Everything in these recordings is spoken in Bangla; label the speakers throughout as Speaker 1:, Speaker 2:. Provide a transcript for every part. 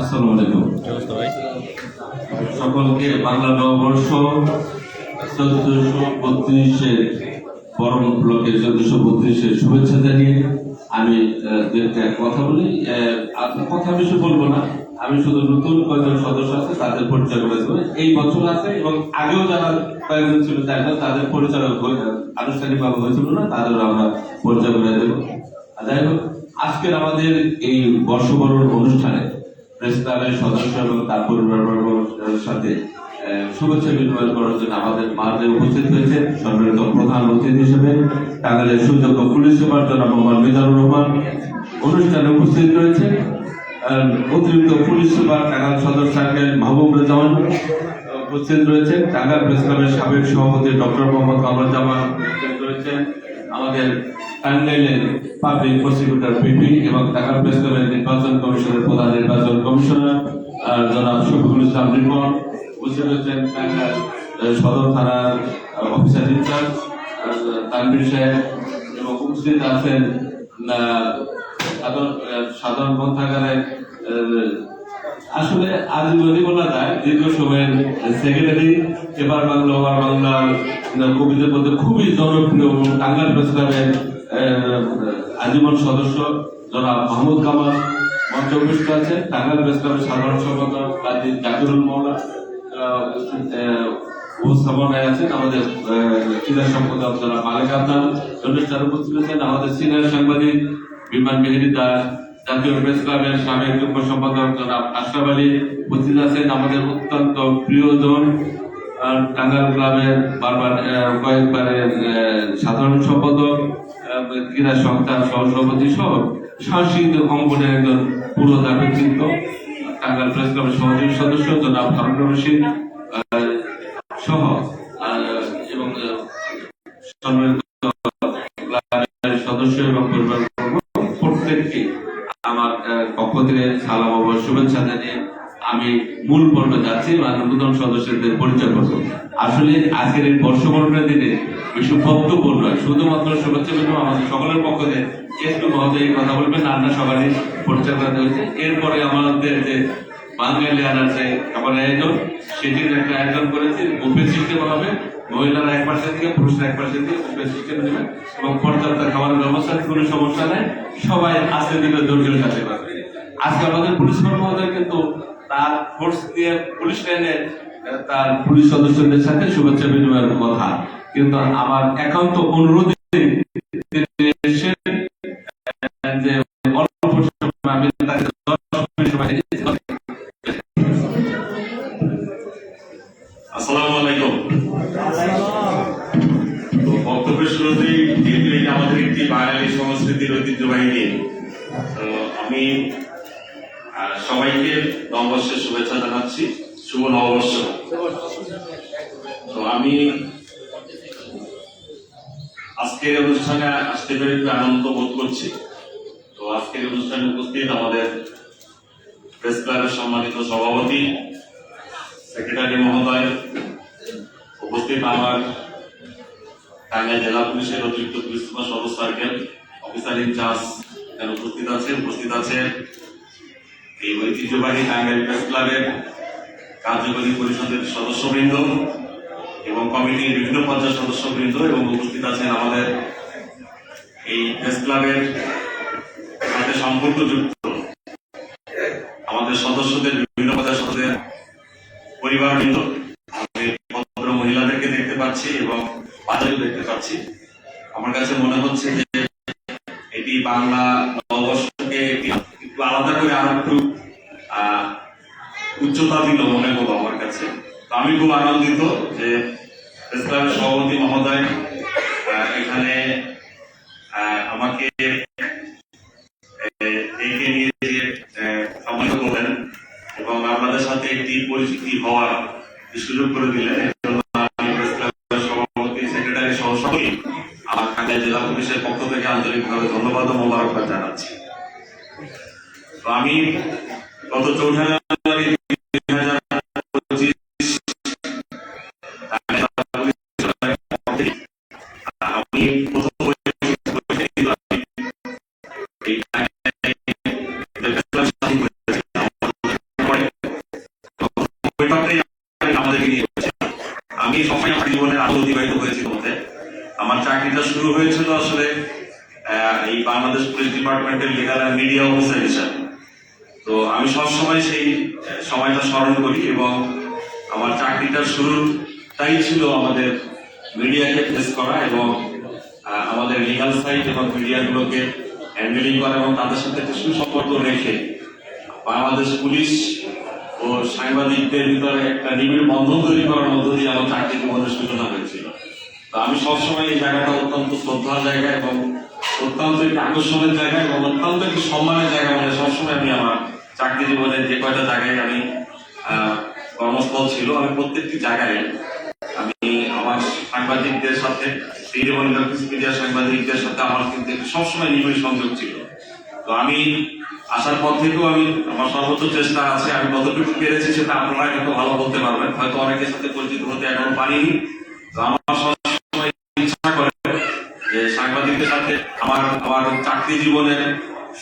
Speaker 1: আসসালামু আলাইকুম। সকলকে বাংলা নববর্ষ চোদ্দশো বত্রিশের পরম ব্লকে চোদ্দশো বত্রিশের শুভেচ্ছা জানিয়ে আমি কথা বলি। কথা বেশি বলব না। আমি শুধু নতুন কয়েকজন সদস্য আছে তাদের পরিচয় করে দেবো। এই বছর আছে এবং আগেও যারা কয়েকজন ছিল তাদের পরিচয় আনুষ্ঠানিক ভাবে হয়েছিল না তাদেরও আমরা পরিচয় করে দেবো। যাই হোক আজকের আমাদের এই বর্ষবরণ অনুষ্ঠানে ক্লাবের সদস্য এবং তার পরিবারের সাথে শুভেচ্ছা বিনিময় করার জন্য আমাদের মাঝে উপস্থিত হয়েছে সম্মানিত প্রধান অতিথি হিসেবে টাঙ্গাইলের সুযোগ্য পুলিশ সুপার জনাব মোহাম্মদ মিজানুর রহমান। অনুষ্ঠানে উপস্থিত রয়েছে অতিরিক্ত পুলিশ সুপার টাঙ্গাইল সদর সার্কেল মাহবুব জামান উপস্থিত রয়েছে টাঙ্গাইল প্রেস ক্লাবের সাবেক সভাপতি ডক্টর মোহাম্মদ কামরুজ্জামান। উপস্থিত রয়েছেন আমাদের টাঙ্গাইলের পাবলিক প্রসিকিউটর পিপি এবং ঢাকা প্রেস ক্লাবের নির্বাচন কমিশনের প্রধান নির্বাচন কমিশনার জনাব শফিকুল ইসলাম রিপন উপস্থিত টাঙ্গাইল সদর থানার অফিসার ইনচার্জ আহ, তানভীর সাহেব এবং উপস্থিত আছেন সাধারণ সাধারণ গ্রন্থাগারের আহ, আজ যদি বলা যায় দীর্ঘ সময়ের সেক্রেটারি এবার বাংলা ওবার বাংলা কবিদের মধ্যে খুবই জনপ্রিয় এবং টাঙ্গাইল প্রেস ক্লাবের আহ, আজীবন সদস্য জনাব মাহমুদ কামাল মঞ্চ উপস্থিত আছে টাঙ্গাইল প্রেস ক্লাবের সাধারণ সম্পাদক কাজী জাকিরুল মৌলা উপস্থাপনায় আছেন আমাদের ক্রীড়া সম্পাদক জনাব মালিক আদনান অনুষ্ঠানে উপস্থিত আছেন আমাদের সিনিয়র সাংবাদিক বিমান মেহেরি দাস জাতীয় প্রেস ক্লাবের সাবেক যুগ্ম সম্পাদক জনাব আশরাফ আলী উপস্থিত আছেন আমাদের অত্যন্ত প্রিয়জন আহ, টাঙ্গাইল ক্লাবের বারবার কয়েকবারের সাধারণ সম্পাদক ক্রীড়া সংস্থার সহসভাপতি সহ সাংস্কৃতিক অঙ্গনের একজন পুরো ব্যক্তিত্ব টাঙ্গাইল প্রেস ক্লাবের সহযোগী সদস্য জনাব হারুন রশিদ সহ এবং সদস্য এবং পরিবার প্রত্যেককে আমার আহ, পক্ষ থেকে সালাম ও শুভেচ্ছা জানিয়ে আমি মূল পর্বে যাচ্ছি মানে নতুন সদস্যদের পরিচয় করব। আসলে আজকের এই বর্ষবরণের দিনে বেশি বক্তব্য নয় শুধুমাত্র শুভেচ্ছা বিনিময় আমাদের সকলের পক্ষ থেকে একটু মহোদয় কথা বলবেন আমরা সবারই পরিচয় করাতে হয়েছে এরপরে আমাদের যে বাঙালিয়ানার যে খাবার আয়োজন, সেটির একটা আয়োজন করেছি। বুফে সিস্টেম হবে, মহিলারা এক পাশে থেকে পুরুষরা এক পাশে থেকে বুফে সিস্টেম নেবেন এবং পর্যাপ্ত খাবারের ব্যবস্থা, কোনো সমস্যা নেই। সবাই আস্তে ধীরে ধৈর্যের সাথে পাবে আজকে আমাদের পুলিশ কর্মকর্তা কিন্তু তার ফোর্স দিয়ে পুলিশ লাইনে তার পুলিশ সদস্যদের সাথে শুভেচ্ছা বিনিময়ের কথা। কিন্তু আমার একান্ত অনুরোধ
Speaker 2: আমাদের একটি বাঙালি সংস্কৃতির ঐতিহ্যবাহী দিন আমি সবাইকে নববর্ষের শুভেচ্ছা জানাচ্ছি। শুভ নববর্ষ। তো আমি আজকের অনুষ্ঠানে আসতে পেরে একটু আনন্দ বোধ করছি। তো আজকের অনুষ্ঠানে উপস্থিত আমাদের প্রেস ক্লাবের সম্মানিত সভাপতি, সেক্রেটারি মহোদয়, উপস্থিত আমার টাঙ্গাইল জেলা পুলিশের অতিরিক্ত পুলিশ সুপার সদর সার্কেল, অফিসার ইনচার্জ উপস্থিত আছেন উপস্থিত আছেন এই ঐতিহ্যবাহী টাঙ্গাইল প্রেস ক্লাবের কার্যকরী পরিষদের সদস্যবৃন্দ এবং কমিটির বিভিন্ন পর্যায়ের সদস্যবৃন্দ এবং উপস্থিত আছেন আমাদের এই প্রেস ক্লাবের সাথে সম্পর্কযুক্ত আমাদের সদস্যদের বিভিন্ন পর্যায়ের সদস্যদের পরিবারবৃন্দ ভদ্র মহিলাদেরকে দেখতে পাচ্ছি এবং বাচ্চাকেও দেখতে পাচ্ছি। আমার কাছে মনে হচ্ছে যে উচ্চতা দিল মনে হলো আমার কাছে। আমি খুব আনন্দিত যে প্রেস সভাপতি মহোদয় এখানে আমাকে একে নিয়ে সম্মানিত করলেন এবং আপনাদের সাথে একটি পরিচিতি হওয়ার সুযোগ করে দিলেন। সবসময় সেই সময়টা স্মরণ করি এবং আমার চাকরিটার শুরুটাই ছিল আমাদের মিডিয়াকে ফেস করা এবং আমাদের লিগাল সাইট এবং মিডিয়াগুলোকে হ্যান্ডেলিং করা এবং তাদের সাথে একটা সুসম্পর্ক রেখে বাংলাদেশ পুলিশ ও সাংবাদিকদের ভিতরে একটা নিবিড় বন্ধন তৈরি করার মধ্য দিয়ে আমার চাকরি জীবনের সূচনা হয়েছিল তো আমি সবসময় এই জায়গাটা অত্যন্ত শ্রদ্ধার জায়গা এবং অত্যন্ত একটি আকর্ষণের জায়গা এবং অত্যন্ত একটি সম্মানের জায়গা মানে সবসময় আমি আমার চাকরি জীবনের যে কয়টা জায়গায় আমি কর্মস্থল ছিল, আমি প্রত্যেকটি জায়গায় আমি আমার সাংবাদিকদের সাথে মিডিয়া সাংবাদিকদের সাথে আমার কিন্তু সবসময় নিবিড় সংযোগ ছিল। তো আমি আসার পর থেকেও আমি আমার সর্বোচ্চ চেষ্টা আছে, আমি কতটুকু পেরেছি সেটা আপনারা কিন্তু ভালো বলতে পারবেন, হয়তো অনেকের সাথে পরিচিত হতে এখন পারিনি। তো আমার সবসময় ইচ্ছা করে যে সাংবাদিকদের সাথে আমার আমার চাকরি জীবনের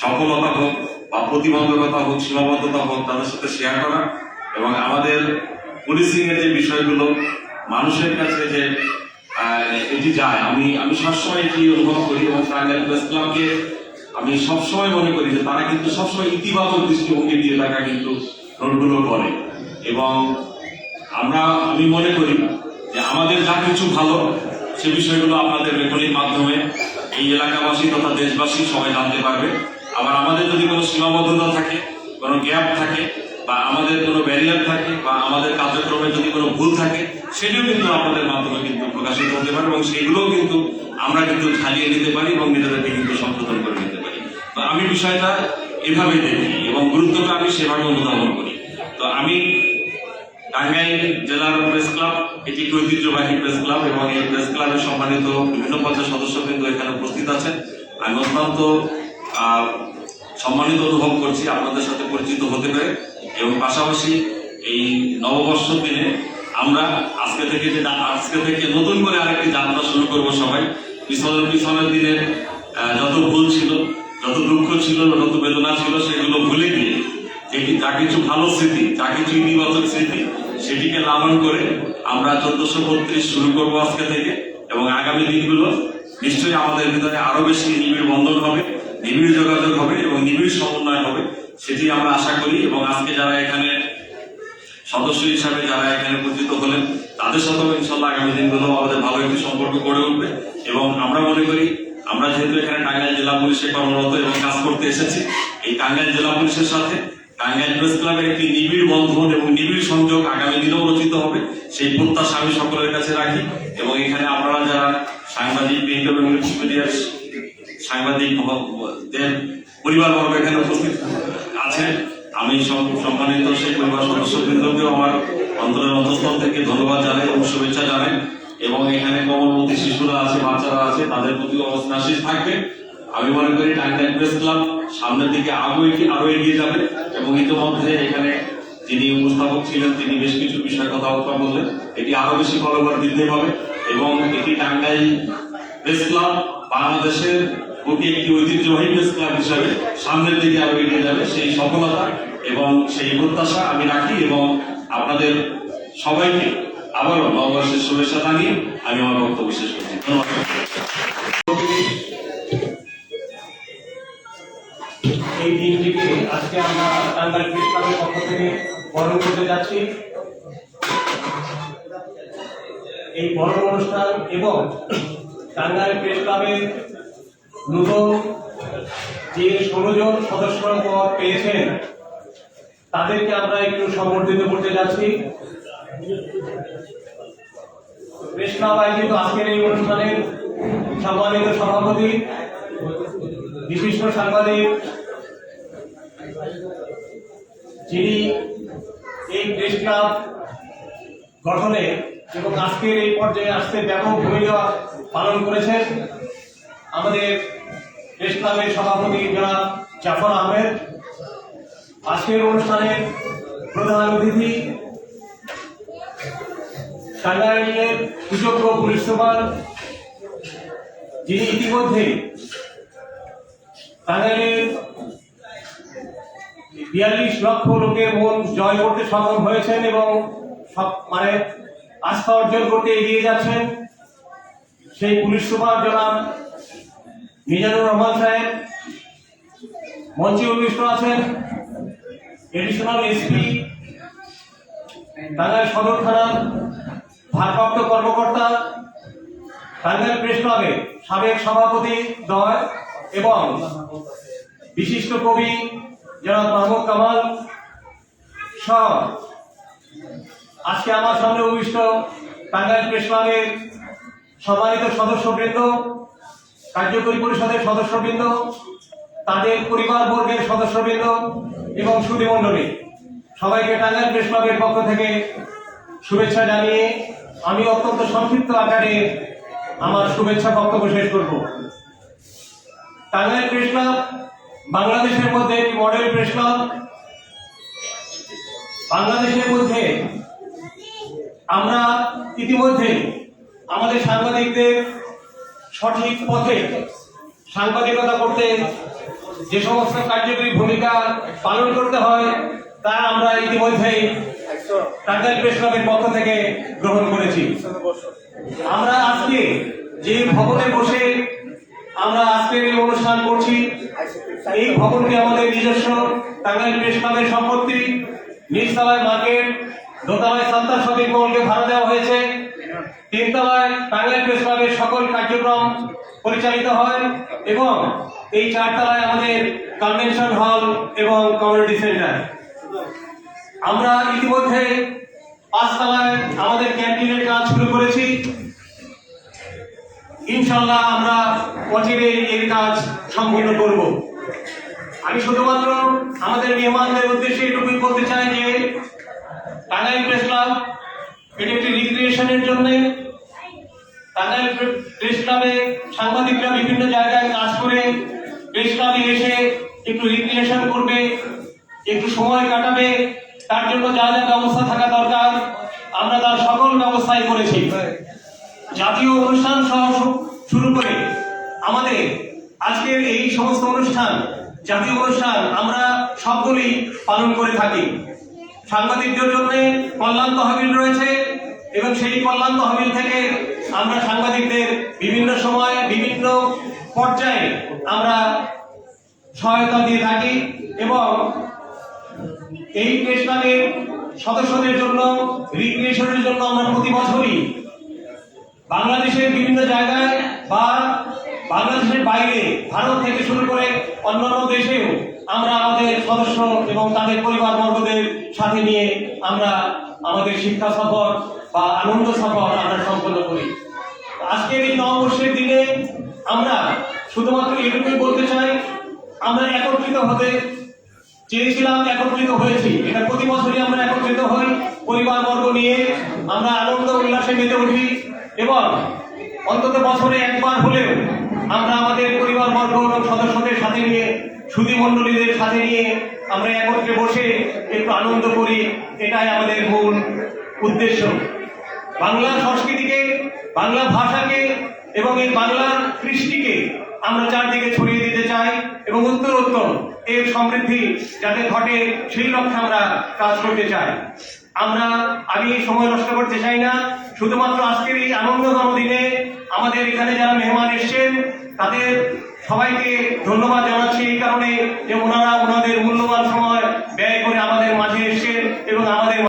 Speaker 2: সফলতা হোক বা প্রতিবন্ধকতা হোক, সীমাবদ্ধতা হোক, তাদের সাথে শেয়ার করা এবং আমাদের পুলিশিং এর যে বিষয়গুলো, মানুষের কাছে যে এটি যায়, আমি আমি সবসময় এটি অনুভব করি এবং টাঙ্গাইল প্রেস ক্লাবকে আমি সবসময় মনে করি যে তারা কিন্তু সবসময় ইতিবাচক দৃষ্টিভঙ্গি দিয়ে তারা কিন্তু নোটগুলো করে। এবং আমরা, আমি মনে করি যে আমাদের যা কিছু ভালো, সে বিষয়গুলো আপনাদের লেখনির মাধ্যমে এই এলাকাবাসী তথা দেশবাসী সবাই জানতে পারবে। আবার আমাদের যদি কোনো সীমাবদ্ধতা থাকে, কোনো গ্যাপ থাকে, বা আমাদের কোনো ব্যারিয়ার থাকে, বা আমাদের কার্যক্রমে যদি কোনো ভুল থাকে, সেটিও কিন্তু আমাদের মাধ্যমে কিন্তু প্রকাশিত হতে পারে এবং সেগুলোও কিন্তু আমরা কিন্তু ঝালিয়ে নিতে পারি এবং নিজেদেরকে কিন্তু সংশোধন করে নিতে পারি। তো আমি বিষয়টা এভাবে দেখি এবং গুরুত্বটা আমি সেভাবে অনুধাবন করি। তো আমি টাঙ্গাইল জেলার প্রেস ক্লাব, এটি একটি ঐতিহ্যবাহী প্রেস ক্লাব এবং এই প্রেস ক্লাবের সম্মানিত বিভিন্ন পর্যায়ের সদস্য কিন্তু এখানে উপস্থিত আছেন। আমি অত্যন্ত সম্মানিত অনুভব করছি, আপনাদের সাথে পরিচিত হতে পেরে। এবং পাশাপাশি এই নববর্ষ দিনে আমরা আজকে থেকে যে আজকে থেকে নতুন করে আরেকটি যাত্রা শুরু করব সবাই। পিছনের পিছনের দিনের যত ভুল ছিল, যত দুঃখ ছিল, যত বেদনা ছিল, সেগুলো ভুলে গিয়ে যেটি যা কিছু ভালো স্মৃতি, যা কিছু ইতিবাচক স্মৃতি, সেটিকে লালন করে আমরা চোদ্দশো বত্রিশ শুরু করব আজকে থেকে। এবং আগামী দিনগুলো নিশ্চয়ই আমাদের ভিতরে আরও বেশি নিবিড় বন্ধন হবে। নিবিড় যোগাযোগ হবে এবং নিবিড় সমন্বয় হবে, সেটি আমরা আশা করি এবং আজকে যারা এখানে সদস্য হিসাবে যারা এখানে উপস্থিত হলেন, তাদের সাথেও ইনশাল্লাহ আগামী দিনগুলো আমাদের ভালো একটি সম্পর্ক গড়ে উঠবে এবং আমরা মনে করি, আমরা যেহেতু এখানে টাঙ্গাইল জেলা পুলিশে কর্মরত এবং কাজ করতে এসেছি, এই টাঙ্গাইল জেলা পুলিশের সাথে টাঙ্গাইল প্রেস ক্লাবের একটি নিবিড় বন্ধন এবং নিবিড় সংযোগ আগামী দিনেও রচিত হবে, সেই প্রত্যাশা আমি সকলের কাছে রাখি এবং এখানে আপনারা যারা সাংবাদিক প্রিন্ট এবং মিডিয়ার সাংবাদিক পরিবারবর্গ এখানে উপস্থিত আছেন আমি সম্মানিত সেই পরিবার সদস্যবৃন্দকেও আমার অন্তরের অন্তঃস্থল থেকে ধন্যবাদ জানাই এবং শুভেচ্ছা জানাই। এবং এখানে কমলমতি শিশুরা আছে, বাচ্চারা আছে, তাদের প্রতি অবস্থান আশিস থাকবে। আমি মনে করি টাঙ্গাইল প্রেস ক্লাব সামনের দিকে আরও আরও এগিয়ে যাবে। এবং ইতিমধ্যে এখানে যিনি উপস্থাপক ছিলেন, তিনি বেশ কিছু বিষয়ে কথাবার্তা বললেন। এটি আরও বেশি ফলোভার বৃদ্ধি পাবে এবং এটি টাঙ্গাইল প্রেস ক্লাব বাংলাদেশের অতি একটি ঐতিহ্যবাহী প্রেস ক্লাব হিসাবে সামনের দিকে আরও এগিয়ে যাবে সেই সফলতা এবং সেই প্রত্যাশা আমি রাখি এবং আপনাদের সবাইকে আবারও নববর্ষের শুভেচ্ছা জানিয়ে আমি আমার বক্তব্য শেষ করছি।
Speaker 3: এই দিনটিকে আজকে আমরা টাঙ্গাইল প্রেস ক্লাবের পক্ষ থেকে বরণ করতে যাচ্ছি। এই বরণ অনুষ্ঠান এবং টাঙ্গাইল প্রেস ক্লাবের নতুন যে ষোলো জন সদস্য পদ পেয়েছেন, তাদেরকে আমরা একটু সম্বর্ধিত করতে যাচ্ছি। ক্লাব আয়োজিত আজকের এই অনুষ্ঠানের সম্মানিত সভাপতি, বিশিষ্ট সাংবাদিক, যিনি এই প্রেস ক্লাব গঠনে এবং আজকের এই পর্যায়ে আসতে ব্যাপক ভূমিকা পালন করেছেন আমাদের ক্লাবের সভাপতি জনাব জাফর আহমেদ, আজকের অনুষ্ঠানের প্রধান অতিথি টাঙ্গাইলের সুযোগ্য পুলিশ সুপার, যিনি ইতিমধ্যে টাঙ্গাইলের বিয়াল্লিশ লক্ষ লোকের মন জয় করতে সক্ষম হয়েছেন এবং সব মানে আস্থা অর্জন করতে এগিয়ে যাচ্ছেন সেই পুলিশ সুপার জনাব মিজানুর রহমান সাহেব, মঞ্চে উপবিষ্ট আছেন এডিশনাল এসপি টাঙ্গাইল সদর থানার ভারপ্রাপ্ত কর্মকর্তা টাঙ্গাইল প্রেস ক্লাবের সাবেক সভাপতি দয় এবং বিশিষ্ট কবি জনাব মাহমুদ কামাল সহ আজকে আমার সামনে উপবিষ্ট টাঙ্গাইল প্রেস ক্লাবের সম্মানিত সদস্যবৃন্দ কার্যকরী পরিষদের সদস্যবৃন্দ, তাদের পরিবার বর্গের সদস্যবৃন্দ এবং সুধী মণ্ডলী সবাইকে টাঙ্গাইল প্রেস ক্লাবের পক্ষ থেকে শুভেচ্ছা জানিয়ে আমি অত্যন্ত সংক্ষিপ্ত আকারে আমার শুভেচ্ছা বক্তব্য শেষ করব। টাঙ্গাইল প্রেস ক্লাব বাংলাদেশের মধ্যে একটি মডেল প্রেস ক্লাব। বাংলাদেশের মধ্যে আমরা ইতিমধ্যে আমাদের সাংবাদিকদের সঠিক পথে সাংবাদিকতা করতে যে সমস্ত কার্যকরী ভূমিকা পালন করতে হয়, তা আমরা ইতিমধ্যেই টাঙ্গাইল প্রেস ক্লাবের পক্ষ থেকে গ্রহণ করেছি। আমরা আজকে যে ভবনে বসে আমরা আজকের এই অনুষ্ঠান করছি, এই ভবনটি আমাদের নিজস্ব টাঙ্গাইল প্রেস ক্লাবের সম্পত্তি। নিচতলায় মার্কেট দোতলায় সান্তা শপিং মলকে ভাড়া দেওয়া হয়েছে। তিনতলায় টাঙ্গাইল প্রেস ক্লাবের সকল কার্যক্রম পরিচালিত হয় এবং এই চারতলায় আমাদের কনভেনশন হল এবং কমিউনিটি সেন্টার। আমরা ইতিমধ্যে পাঁচতলায় আমাদের ক্যান্টিনের কাজ শুরু করেছি। ইনশাল্লাহ আমরা অচিরে এর কাজ সম্পূর্ণ করব। আমি শুধুমাত্র আমাদের মেহমানদের উদ্দেশ্যে এটুকুই বলতে চাই যে টাঙ্গাইল প্রেস ক্লাব এটি একটি রিক্রিয়েশনের জন্য টাঙ্গাইল প্রেস ক্লাবে সাংবাদিকরা বিভিন্ন জায়গায় কাজ করে প্রেস ক্লাবে এসে একটু রিক্রিয়েশন করবে, একটু সময় কাটাবে, তার জন্য যা যা ব্যবস্থা থাকা দরকার, আমরা তার সকল ব্যবস্থাই করেছি। জাতীয় অনুষ্ঠান সহ শুরু করে আমাদের আজকের এই সমস্ত অনুষ্ঠান, জাতীয় অনুষ্ঠান আমরা সবগুলি পালন করে থাকি। সাংবাদিকদের জন্য কল্যাণ তহবিল রয়েছে এবং সেই কল্যাণ তহবিল থেকে আমরা সাংবাদিকদের বিভিন্ন সময়ে বিভিন্ন পর্যায়ে আমরা সহায়তা দিয়ে থাকি এবং এই প্রেস সদস্যদের জন্য, রিক্রিয়েশনের জন্য আমরা প্রতি বছরই বাংলাদেশের বিভিন্ন জায়গায় বা বাংলাদেশের বাইরে, ভারত থেকে শুরু করে অন্যান্য দেশেও আমরা আমাদের সদস্য এবং তাদের পরিবার বর্গদের সাথে নিয়ে আমরা আমাদের শিক্ষা সফর বা আনন্দ সফর আমরা সম্পন্ন করি। আজকের এই নববর্ষের দিনে আমরা শুধুমাত্র এটুকুই বলতে চাই, আমরা একত্রিত হতে চেয়েছিলাম, একত্রিত হয়েছি। এটা প্রতি বছরই আমরা একত্রিত হই পরিবার বর্গ নিয়ে আমরা আনন্দ উল্লাসে মেতে উঠি এবং অন্তত বছরে একবার হলেও আমরা আমাদের পরিবার বর্গ এবং সদস্যদের সাথে নিয়ে সুধী মণ্ডলীদের সাথে নিয়ে আমরা একত্রে বসে একটু আনন্দ করি। এটাই আমাদের মূল উদ্দেশ্য। বাংলা সংস্কৃতিকে, বাংলা ভাষাকে এবং এই বাংলার কৃষ্টিকে আমরা চারদিকে ছড়িয়ে দিতে চাই এবং উত্তরোত্তর এর সমৃদ্ধি যাতে ঘটে সেই লক্ষ্যে আমরা কাজ করতে চাই। আমরা, আমি সময় নষ্ট করতে চাই না, শুধুমাত্র আজকের এই আনন্দতম দিনে আমাদের এখানে যারা মেহমান এসছেন, তাদের সবাইকে ধন্যবাদ জানাচ্ছি এই কারণে যে ওনারা ওনাদের মূল্যবান সময় ব্যয় করে আমাদের মাঝে এসছেন এবং আমাদের